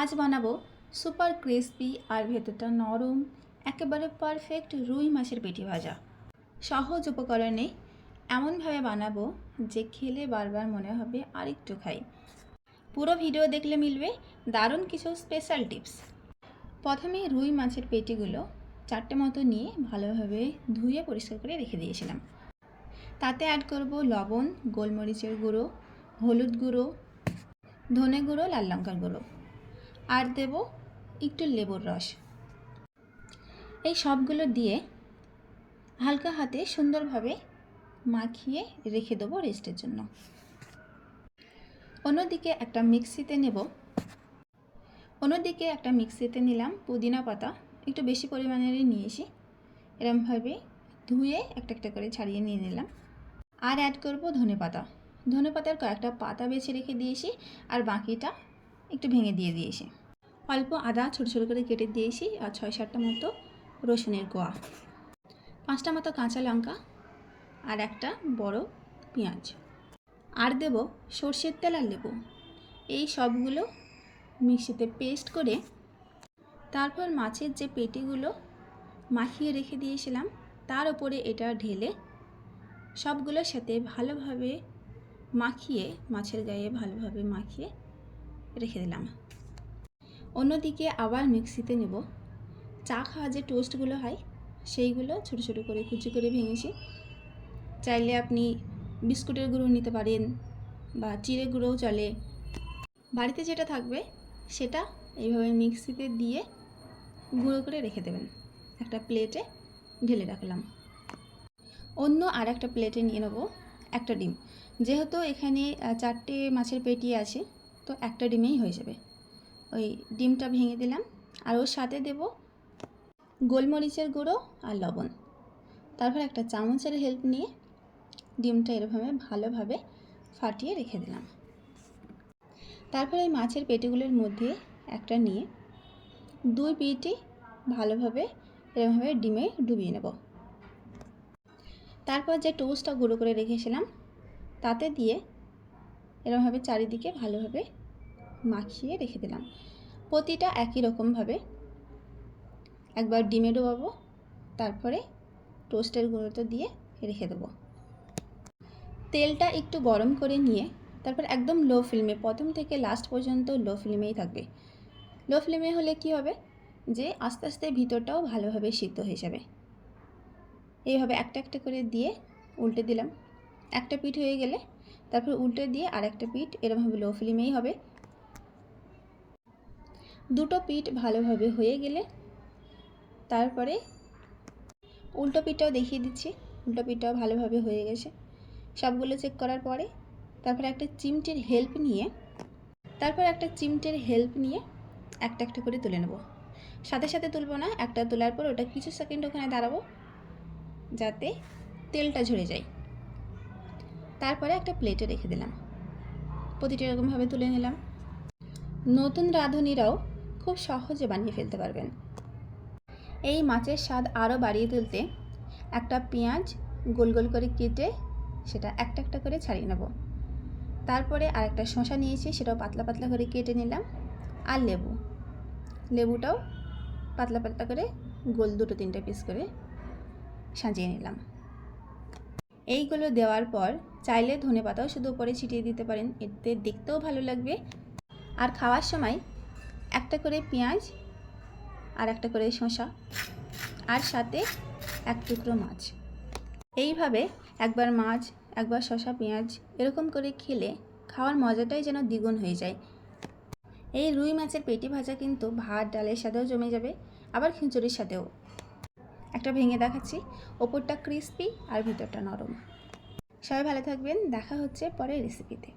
আজ বানাবো super crispy আর ভেতরটা নরম, একেবারে পারফেক্ট রুই মাছের পেটি ভাজা। সহজ উপকরণে এমনভাবে বানাবো যে খেলে বারবার মনে হবে আরেকটু খাই। পুরো ভিডিও দেখলে মিলবে দারুণ কিছু স্পেশাল টিপস প্রথমে রুই মাছের পেটিগুলো চারটে মতো নিয়ে ভালোভাবে ধুয়ে পরিষ্কার করে রেখে দিয়েছিলাম। তাতে অ্যাড করব লবণ, গোলমরিচের গুঁড়ো, হলুদ গুঁড়ো, ধনে গুঁড়ো, লাল লঙ্কার গুঁড়ো। আর দেব একটু লেবুর রস। এই সবগুলো দিয়ে হালকা হাতে সুন্দরভাবে মাখিয়ে রেখে দেবো রেস্টের জন্য। অন্যদিকে একটা মিক্সিতে নেব। অন্যদিকে একটা মিক্সিতে নিলাম পুদিনা পাতা। একটু বেশি পরিমাণেরই নিয়েছি। এরমভাবে ধুয়ে একটা একটা করে ছাড়িয়ে নিয়ে নিলাম। আর অ্যাড করব ধনে পাতা। ধনে পাতার কয়েকটা পাতা বেছে রেখে দিয়েছি। আর বাকিটা একটু ভেঙে দিয়ে দিয়েছি। অল্প আদা ছোটো ছোটো করে কেটে দিয়েছি আর ছয় সাতটা মতো রসুনের কোয়া। পাঁচটা মতো কাঁচা লঙ্কা আর একটা বড় পেঁয়াজ। আর দেব সর্ষের তেল আর লেবু। এই সবগুলো মিক্সিতে পেস্ট করে তারপর মাছের যে পেটিগুলো মাখিয়ে রেখে দিয়েছিলাম, তার উপরে এটা ঢেলে সবগুলোর সাথে ভালোভাবে মাখিয়ে, মাছের গায়ে ভালোভাবে মাখিয়ে রেখে দিলাম। অন্যদিকে আবার মিক্সিতে নেব। চা খাওয়া যে টোস্টগুলো হয়, সেইগুলো ছোটো ছোটো করে কুচি করে ভেঙেছি। চাইলে আপনি বিস্কুটের গুঁড়ো নিতে পারেন বা চিড়ে গুঁড়োও চলে। বাড়িতে যেটা থাকবে, সেটা এইভাবে মিক্সিতে দিয়ে গুঁড়ো করে রেখে দেবেন। একটা প্লেটে ঢেলে রাখলাম। অন্য আর একটা প্লেটে নিয়ে নেব একটা ডিম। যেহেতু এখানে চারটে মাছের পেটি আছে তো একটা ডিমেই হয়ে যাবে। ওই ডিমটা ভেঙে দিলাম, আর ওর সাথে দেব গোলমরিচের গুঁড়ো আর লবণ। তারপর একটা চামচের হেল্প নিয়ে ডিমটা এরকমভাবে ভালোভাবে ফাটিয়ে রেখে দিলাম। তারপর এই মাছের পেটিগুলোর মধ্যে একটা নিয়ে দুই পিটি ভালোভাবে এরকমভাবে ডিমে ডুবিয়ে নেব। তারপর যে টোস্টটা গুঁড়ো করে রেখেছিলাম, তাতে দিয়ে এরকমভাবে চারিদিকে ভালোভাবে মাখিয়ে রেখে দিলাম। প্রতিটা একই রকমভাবে একবার ডিমে ডোবাবো, তারপরে টোস্টের গুঁড়োটা দিয়ে রেখে দেবো। তেলটা একটু গরম করে নিয়ে তারপর একদম লো ফ্লেমে, প্রথম থেকে লাস্ট পর্যন্ত লো ফ্লেমেই থাকবে। লো ফ্লেমে হলে কি হবে? যে আস্তে আস্তে ভিতরটাও ভালোভাবে সিদ্ধ হয়ে যাবে। এইভাবে একটা একটা করে দিয়ে উল্টে দিলাম। একটা পিঠ হয়ে গেলে তারপর উল্টে দিয়ে আর একটা পিঠ এরকমভাবে লো ফ্লেমেই হবে। দুটো পিঠ ভালোভাবে হয়ে গেলে তারপরে উল্টো পিঠটাও দেখিয়ে দিচ্ছি। উল্টো পিঠটাও ভালোভাবে হয়ে গেছে। সবগুলো চেক করার পরে তারপর একটা চিমটের হেল্প নিয়ে, তারপর একটা চিমটের হেল্প নিয়ে একটা একটা করে তুলে নেব। সাথে সাথে তুলবো না, একটা তোলার পর ওটা কিছু সেকেন্ড ওখানে দাঁড়াবো, যাতে তেলটা ঝরে যায়। তারপরে একটা প্লেটে রেখে দিলাম। প্রতিটা এরকমভাবে তুলে নিলাম। নতুন রাঁধুনিরাও খুব সহজে বানিয়ে ফেলতে পারবেন। এই মাছের স্বাদ আরও বাড়িয়ে তুলতে একটা পেঁয়াজ গোল গোল করে কেটে সেটা একটা একটা করে ছাড়িয়ে নেব। তারপরে আরেকটা শশা নিয়েছি, সেটাও পাতলা পাতলা করে কেটে নিলাম। আর লেবু। লেবুটাও পাতলা পাতলা করে গোল দুটো তিনটে পিস করে সাজিয়ে নিলাম। এইগুলো দেওয়ার পর চাইলে ধনে পাতাও শুধু উপরে ছিটিয়ে দিতে পারেন। এতে দেখতেও ভালো লাগবে। আর খাওয়ার সময় একটা করে পেঁয়াজ আর একটা করে শসা আর সাথে এক টুকরো মাছ। এইভাবে একবার মাছ, একবার শসা, পেঁয়াজ এরকম করে খেলে খাওয়ার মজাটাই যেন দ্বিগুণ হয়ে যায়। এই রুই মাছের পেটি ভাজা কিন্তু ভাত, ডালের সাথেও জমে যাবে, আবার খিচুড়ির সাথেও। একটা ভেঙে দেখাচ্ছি। ওপরটা ক্রিস্পি আর ভিতরটা নরম। সবাই ভালো থাকবেন দেখা হচ্ছে পরের রেসিপিতে